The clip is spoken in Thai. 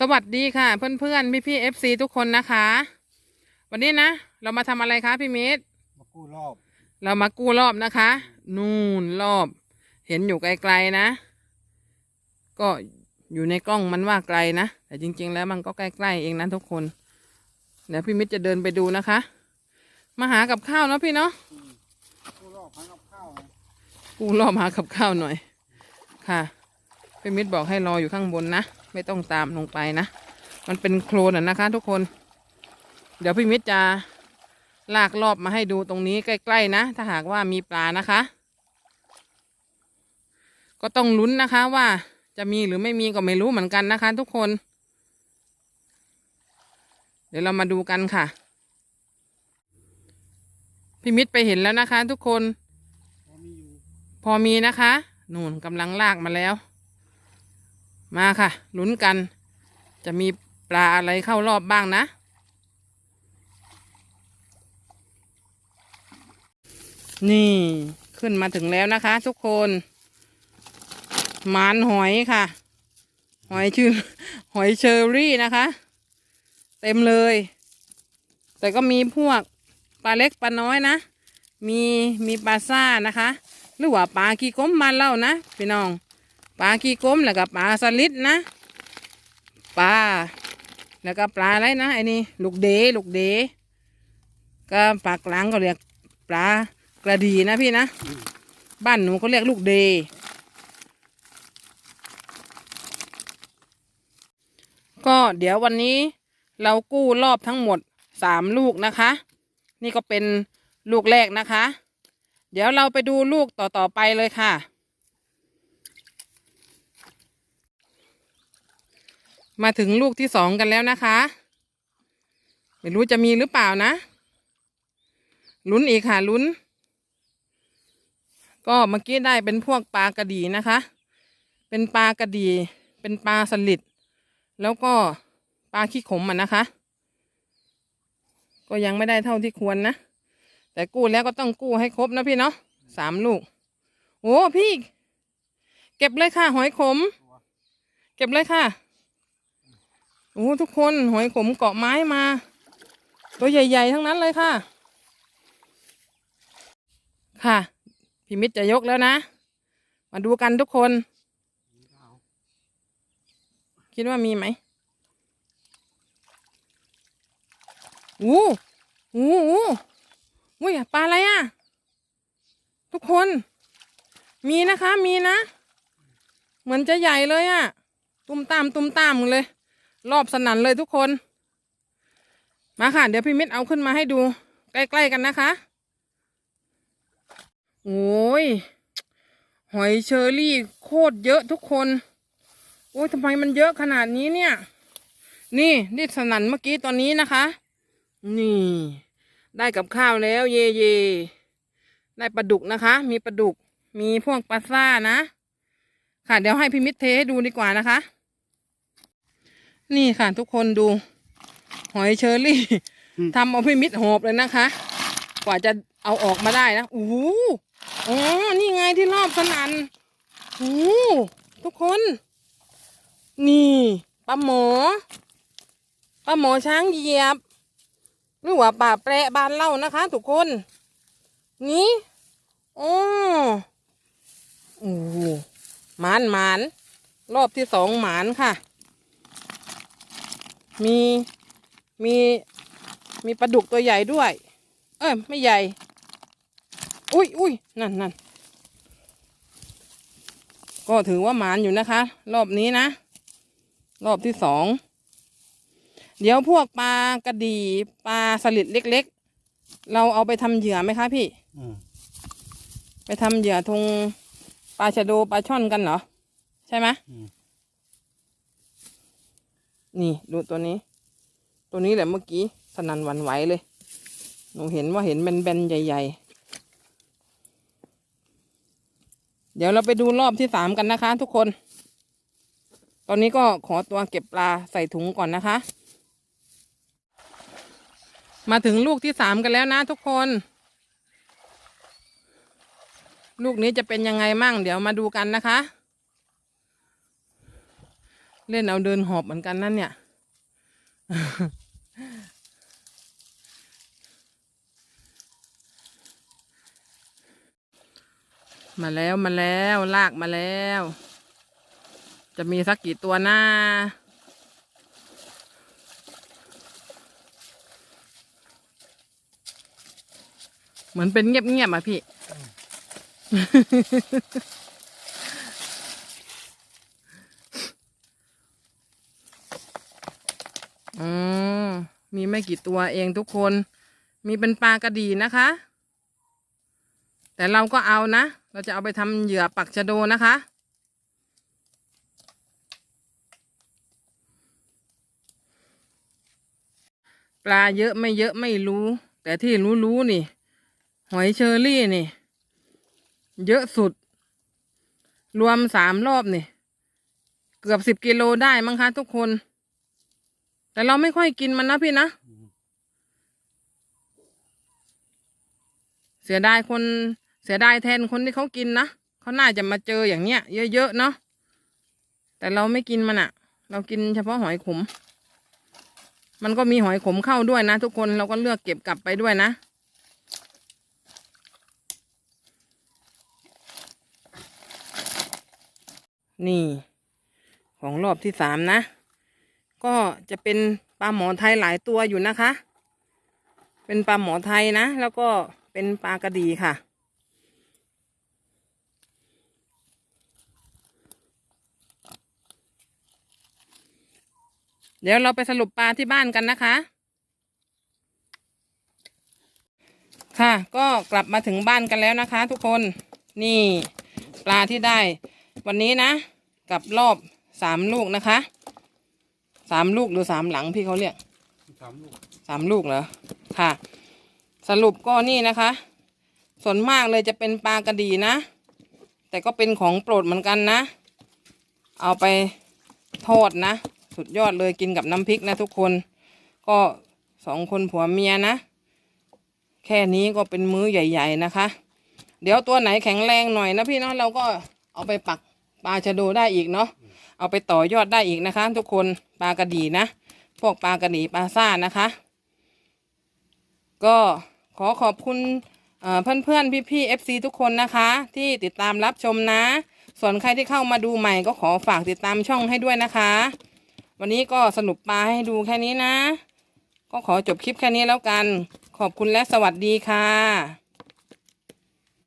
สวัสดีค่ะ เพื่อนๆพี่พี่เอฟซีทุกคนนะคะ วันนี้นะ เรามาทำอะไรคะพี่มิตรมากู้รอบ เรามากู้รอบนะคะ นู่นรอบ เห็นอยู่ไกลๆนะ ก็อยู่ในกล้องมันว่าไกลนะแต่จริง ๆ แล้วมันก็ใกล้ๆเองนะทุกคนเดี๋ยวพี่มิตรจะเดินไปดูนะคะ มาหากับข้าวเนาะพี่เนาะกู้รอบพันกับข้าวไงกู้รอบหากับข้าวหน่อย ค่ะพี่มิตรบอกให้รออยู่ข้างบนนะ ไม่ต้องตามลงไปนะ มันเป็นโคลนนะคะ ทุกคน เดี๋ยวพี่มิตรจะลากรอบมาให้ดูตรงนี้ใกล้ๆนะ ถ้าหากว่ามีปลานะคะ ก็ต้องลุ้นนะคะว่าจะมีหรือไม่มีก็ไม่รู้เหมือนกันนะคะ ทุกคน เดี๋ยวเรามาดูกันค่ะพี่มิตรไปเห็นแล้วนะคะ ทุกคน พอมีอยู่พอมีนะคะ นู่นกำลังลากมาแล้ว มาค่ะลุ้นกัน จะมีปลาอะไรเข้ารอบบ้างนะ นี่ขึ้นมาถึงแล้วนะคะ ทุกคนหมานหอยค่ะ หอยชื่อหอยเชอรี่นะคะ เต็มเลย แต่ก็มีพวกปลาเล็กปลาน้อยนะ มีมีปลาซ่านะคะ หรือว่าปลากีก้มบ้านเล่านะพี่น้อง ปลากีก้มแล้วก็ปลาสลิดนะปลาแล้วก็ปลาอะไรนะไอ้นี่ลูกเดลูกเดก็ปลากลางก็เรียกปลากระดีนะพี่นะ บ้านหนูเขาเรียกลูกเดก็เดี๋ยววันนี้เรากู้รอบทั้งหมดสามลูกนะคะ นี่ก็เป็นลูกแรกนะคะ เดี๋ยวเราไปดูลูกต่อๆไปเลยค่ะ มาถึงลูกที่สองกันแล้วนะคะ ไม่รู้จะมีหรือเปล่านะ ลุ้นอีกค่ะลุ้น ก็เมื่อกี้ได้เป็นพวกปลากระดีนะคะ เป็นปลากระดี เป็นปลาสลิด แล้วก็ปลาขี้ขมอะนะคะ ก็ยังไม่ได้เท่าที่ควรนะ แต่กู้แล้วก็ต้องกู้ให้ครบนะพี่เนาะสามลูก โอ้พี่ เก็บเลยค่ะ หอยขม เก็บเลยค่ะ โอ้ทุกคนหอยขมเกาะไม้มา ตัวใหญ่ ๆ ทั้งนั้นเลยค่ะ ค่ะพี่มิตรจะยกแล้วนะ มาดูกันทุกคน คิดว่ามีไหมอู้อู้อู้อุ้ยปลาอะไรอะ ทุกคน มีนะคะ มีนะ เหมือนจะใหญ่เลยอะ ตุ้มตามตุ้มตามเลย รอบสนั่นเลยทุกคน มาค่ะ เดี๋ยวพี่มิตรเอาขึ้นมาให้ดู ใกล้ ๆ กันนะคะ โอ้ย หอยเชอรี่โคตรเยอะทุกคน โอ้ยทำไมมันเยอะขนาดนี้เนี่ย นี่นี่สนั่นเมื่อกี้ตอนนี้นะคะ นี่ ได้กับข้าวแล้ว เย่เย่ได้ปลาดุกนะคะ มีปลาดุก มีพวกปลาซ่านะ ค่ะ เดี๋ยวให้พี่มิตรเทให้ดูดีกว่านะคะ นี่ค่ะทุกคนดู หอยเชอรี่ทำเอาพี่มิตรหอบเลยนะคะ กว่าจะเอาออกมาได้นะโอ้โหอ๋อนี่ไงที่รอบสนันโอ้โหทุกคน นี่ปลาหมอปลาหมอช้างเหยียบหรือว่าป่าแปรบานเล่านะคะ ทุกคน นี่โอ้โอ้โหหมานหมานรอบที่สองหมานค่ะ มีมีมีปลาดุกตัวใหญ่ด้วย เอ้ยไม่ใหญ่ อุ้ยอุ้ยนั่นนั่นก็ถือว่าหมานอยู่นะคะ รอบนี้นะ รอบที่สอง เดี๋ยวพวกปลากระดีปลาสลิดเล็ก ๆ เราเอาไปทำเหยื่อไหมคะพี่อืมไปทำเหยื่อทงปลาชะโดปลาช่อนกันเหรอ ใช่ไหมอืม นี่ดูตัวนี้ ตัวนี้แหละเมื่อกี้สนันหวันไหวเลย หนูเห็นว่าเห็นแบนๆใหญ่ ๆ เดี๋ยวเราไปดูรอบที่สามกันนะคะ ทุกคน ตอนนี้ก็ขอตัวเก็บปลาใส่ถุงก่อนนะคะ มาถึงลูกที่สามกันแล้วนะทุกคน ลูกนี้จะเป็นยังไงมั่ง เดี๋ยวมาดูกันนะคะ เล่นเอาเดินหอบเหมือนกันนั่นเนี่ย มาแล้วมาแล้วลากมาแล้ว จะมีสักกี่ตัวหน้า เหมือนเป็นเงียบๆอะพี่ อ๋อ มีไม่กี่ตัวเองทุกคน มีเป็นปลากระดีนะคะ แต่เราก็เอานะ เราจะเอาไปทำเหยื่อปักชะโดนะคะ ปลาเยอะไม่เยอะไม่รู้ แต่ที่รู้รู้ๆนี่ หอยเชอรี่นี่ เยอะสุด รวมสามรอบนี่ เกือบสิบกิโลได้มั้งคะทุกคน แต่เราไม่ค่อยกินมันนะพี่นะ เสียดายคนเสียดายแทนคนที่เขากินนะเขาน่าจะมาเจออย่างเนี้ย เยอะๆเนาะแต่เราไม่กินมันอะเรากินเฉพาะหอยขม มันก็มีหอยขมเข้าด้วยนะ ทุกคนเราก็เลือกเก็บกลับไปด้วยนะนี่ ของรอบที่สามนะ ก็จะเป็นปลาหมอไทยหลายตัวอยู่นะคะ เป็นปลาหมอไทยนะ แล้วก็เป็นปลากระดีค่ะ เดี๋ยวเราไปสรุปปลาที่บ้านกันนะคะ ค่ะ ก็กลับมาถึงบ้านกันแล้วนะคะ ทุกคน นี่ปลาที่ได้ วันนี้นะ กับรอบสามลูกนะคะ สามลูกหรือสามหลังพี่เขาเรียกสามลูกสามลูกเหรอค่ะ สรุปก็นี่นะคะ ส่วนมากเลยจะเป็นปลากระดีนะ แต่ก็เป็นของโปรดเหมือนกันนะ เอาไปทอดนะ สุดยอดเลยกินกับน้ำพริกนะทุกคน ก็สองคนผัวเมียนะ แค่นี้ก็เป็นมื้อใหญ่ ๆนะคะ เดี๋ยวตัวไหนแข็งแรงหน่อยนะพี่เนาะเราก็เอาไปปักปลาชะโดได้อีกเนาะ เอาไปต่อยอดได้อีกนะคะ ทุกคนปลากระดีนะ พวกปลากระดีปลาซ่านะคะ ก็ขอขอบคุณเอ่อเพื่อนๆพี่ๆ FC ทุกคนนะคะ ที่ติดตามรับชมนะ ส่วนใครที่เข้ามาดูใหม่ก็ขอฝากติดตามช่องให้ด้วยนะคะ วันนี้ก็สรุปปลาให้ดูแค่นี้นะ ก็ขอจบคลิปแค่นี้แล้วกัน ขอบคุณและสวัสดีค่ะ